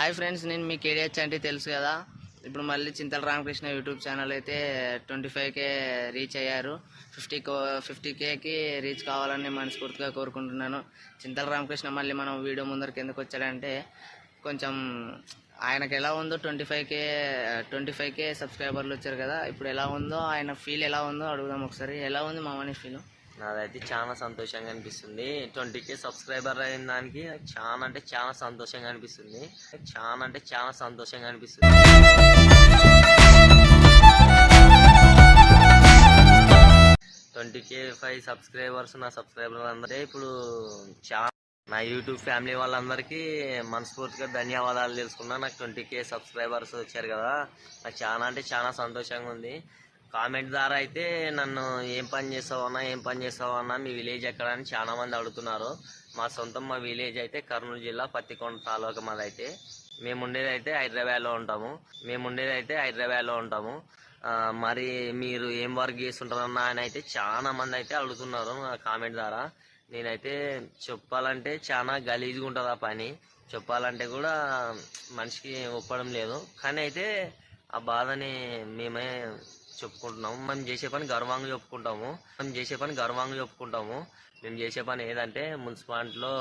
Hi friends నేను మీ కేడిహెచ్ అంటే తెలుసు కదా. ఇప్పుడు మళ్ళీ చింతల రామకృష్ణ యూట్యూబ్ ఛానల్ అయితే ట్వంటీ ఫైవ్ కే రీచ్ అయ్యారు. ఫిఫ్టీ కో ఫిఫ్టీ కేకి రీచ్ కావాలని మనస్ఫూర్తిగా కోరుకుంటున్నాను. చింతల రామకృష్ణ మళ్ళీ మనం వీడియో ముందరికి ఎందుకు వచ్చాడంటే కొంచెం ఆయనకు ఎలా ఉందో twenty five K twenty five K సబ్స్క్రైబర్లు వచ్చారు కదా. ఇప్పుడు ఎలా ఉందో ఆయన ఫీల్ ఎలా ఉందో అడుగుదాం ఒకసారి. ఎలా ఉంది మామని ఫీల్? నాదైతే చాలా సంతోషంగా అనిపిస్తుంది. ట్వంటీ కే సబ్స్క్రైబర్ అయిన దానికి చాలా అంటే చాలా సంతోషంగా అనిపిస్తుంది. చాలా అంటే చాలా సంతోషంగా అనిపిస్తుంది. ట్వంటీ కే ఫైవ్ సబ్స్క్రైబర్స్ నా సబ్స్క్రైబర్ అందరే ఇప్పుడు చాలా నా యూట్యూబ్ ఫ్యామిలీ వాళ్ళందరికీ మనస్ఫూర్తిగా ధన్యవాదాలు తెలుసుకున్నా. నాకు ట్వంటీ కే సబ్స్క్రైబర్స్ వచ్చారు కదా. నాకు చాలా అంటే చాలా సంతోషంగా ఉంది. కామెంట్ ద్వారా అయితే నన్ను ఏం పని చేస్తావన్నా ఏం పని చేస్తావన్నా మీ విలేజ్ ఎక్కడ అని చాలా మంది అడుగుతున్నారు. మా సొంతం మా విలేజ్ అయితే కర్నూలు జిల్లా పత్తికొండ తాలూకా మాది అయితే. మేము ఉండేది అయితే హైదరాబాద్లో ఉంటాము. మేము ఉండేది అయితే హైదరాబాద్లో ఉంటాము. మరి మీరు ఏం వర్క్ చేస్తుంటారన్న అని అయితే చాలా మంది అయితే అడుగుతున్నారు కామెంట్ ద్వారా. నేనైతే చెప్పాలంటే చాలా గలీజ్గా ఉంటుంది ఆ పని. చెప్పాలంటే కూడా మనిషికి ఒప్పడం లేదు. కానీ అయితే ఆ బాధని మేమే చెప్పుకుంటున్నాము. మనం చేసే పని గర్వంగా చెప్పుకుంటాము. మనం చేసే పని గర్వంగా చెప్పుకుంటాము. మేము చేసే పని ఏదంటే మున్సిపాలిటీలో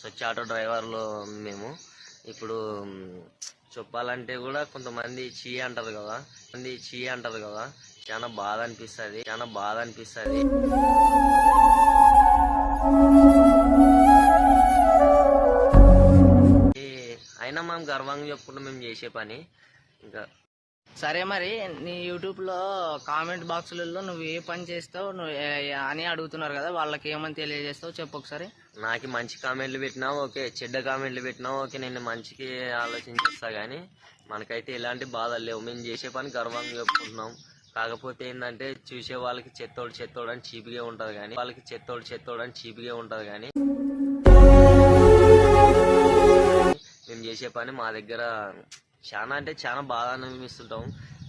స్వచ్ఛ ఆటో డ్రైవర్లు మేము. ఇప్పుడు చెప్పాలంటే కూడా కొంతమంది చీ అంటారు కదా. మంది చీ అంటారు కదా. చాలా బాధ అనిపిస్తుంది. చాలా బాధ అనిపిస్తుంది. అయినా మనం గర్వంగా చెప్పుకుంటాం. మేము చేసే పని. ఇంకా సరే మరి నీ యూట్యూబ్లో కామెంట్ బాక్సులలో నువ్వు ఏ పని చేస్తావు నువ్వు ఏ- అని అడుగుతున్నారు కదా వాళ్ళకి ఏమని తెలియజేస్తావు చెప్పు ఒకసారి. నాకు మంచి కామెంట్లు పెట్టినా ఓకే చెడ్డ కామెంట్లు పెట్టినా ఓకే నేను మంచికి ఆలోచించేస్తా కానీ మనకైతే ఎలాంటి బాధలు లేవు. మేము చేసే పని గర్వంగా చెప్పుకుంటున్నాం. కాకపోతే ఏంటంటే చూసే వాళ్ళకి చెత్తోడు చెత్తోడు అని చీప్గా ఉంటుంది కానీ వాళ్ళకి చెత్తోడు చెత్తోడు అని చీప్గా ఉంటుంది కానీ మేము చేసే పని మా దగ్గర చాలా అంటే చాలా బాగా అనిపిస్తుంటాం.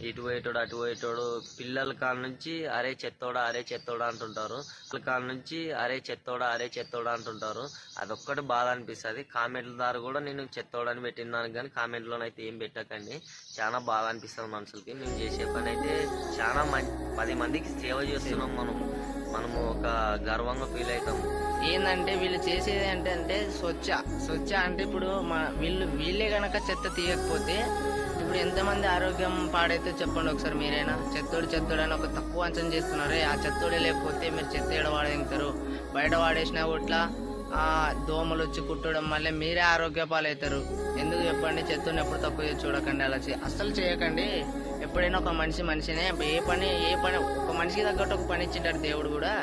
ఇటు పోయేటోడు అటు పోయేటోడు పిల్లల కాడ నుంచి అరే చెత్తోడా అరే చెత్తోడా అంటుంటారు. పిల్లల కాడ నుంచి అరే చెత్తోడా అరే చెత్తోడా అంటుంటారు. అదొక్కటి బాధ అనిపిస్తుంది. కామెంట్ల ద్వారా కూడా నేను చెత్తోడని పెట్టిన పెట్టినాను కానీ కామెంట్లోనైతే ఏం పెట్టకండి. చాలా బాధ అనిపిస్తుంది మనుషులకి. మేము చేసే పని అయితే చాలా మంచి పది మందికి సేవ చేస్తున్నాం మనం. మనము ఒక గర్వంగా ఫీల్ అవుతాం ఏంటంటే వీళ్ళు చేసేది అంటే అంటే స్వచ్ఛ. స్వచ్ఛ అంటే ఇప్పుడు మా వీళ్ళు వీళ్ళే కనుక చెత్త తీయకపోతే ఇప్పుడు ఎంతమంది ఆరోగ్యం పాడైతే చెప్పండి ఒకసారి మీరైనా. చెత్తోడు చెత్తోడు అని ఒక తక్కువ అంచనా చేస్తున్నారు. ఆ చెత్తోడే లేకపోతే మీరు చెత్త ఏడ వాడేంటారు బయట వాడేసినా ఇట్లా ఆ దోమలు వచ్చి కుట్టడం మళ్ళీ మీరే ఆరోగ్య పాలవుతారు ఎందుకు చెప్పండి? చెత్తను ఎప్పుడు తక్కువ చేసి చూడకండి అలా అస్సలు చేయకండి. ఎప్పుడైనా ఒక మనిషి మనిషినే ఏ పని ఏ పని ఒక మనిషికి తగ్గట్టు ఒక పని ఇచ్చింటారు దేవుడు కూడా.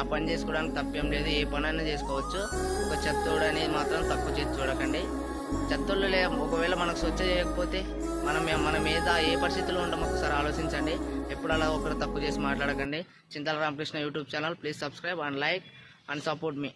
ఆ పని చేసుకోవడానికి తప్పేం లేదు. ఏ పని అయినా చేసుకోవచ్చు. ఒక చెత్తోడు అనేది మాత్రం తక్కువ చేసి చూడకండి. చెత్తోళ్ళు లే ఒకవేళ మనకు స్వచ్ఛ చేయకపోతే మనం మన మీద ఏ పరిస్థితిలో ఉంటామో ఒకసారి ఆలోచించండి. ఎప్పుడు అలా ఒకరు తక్కువ చేసి మాట్లాడకండి. Chintala Ramakrishna YouTube channel. Please subscribe and like and support me.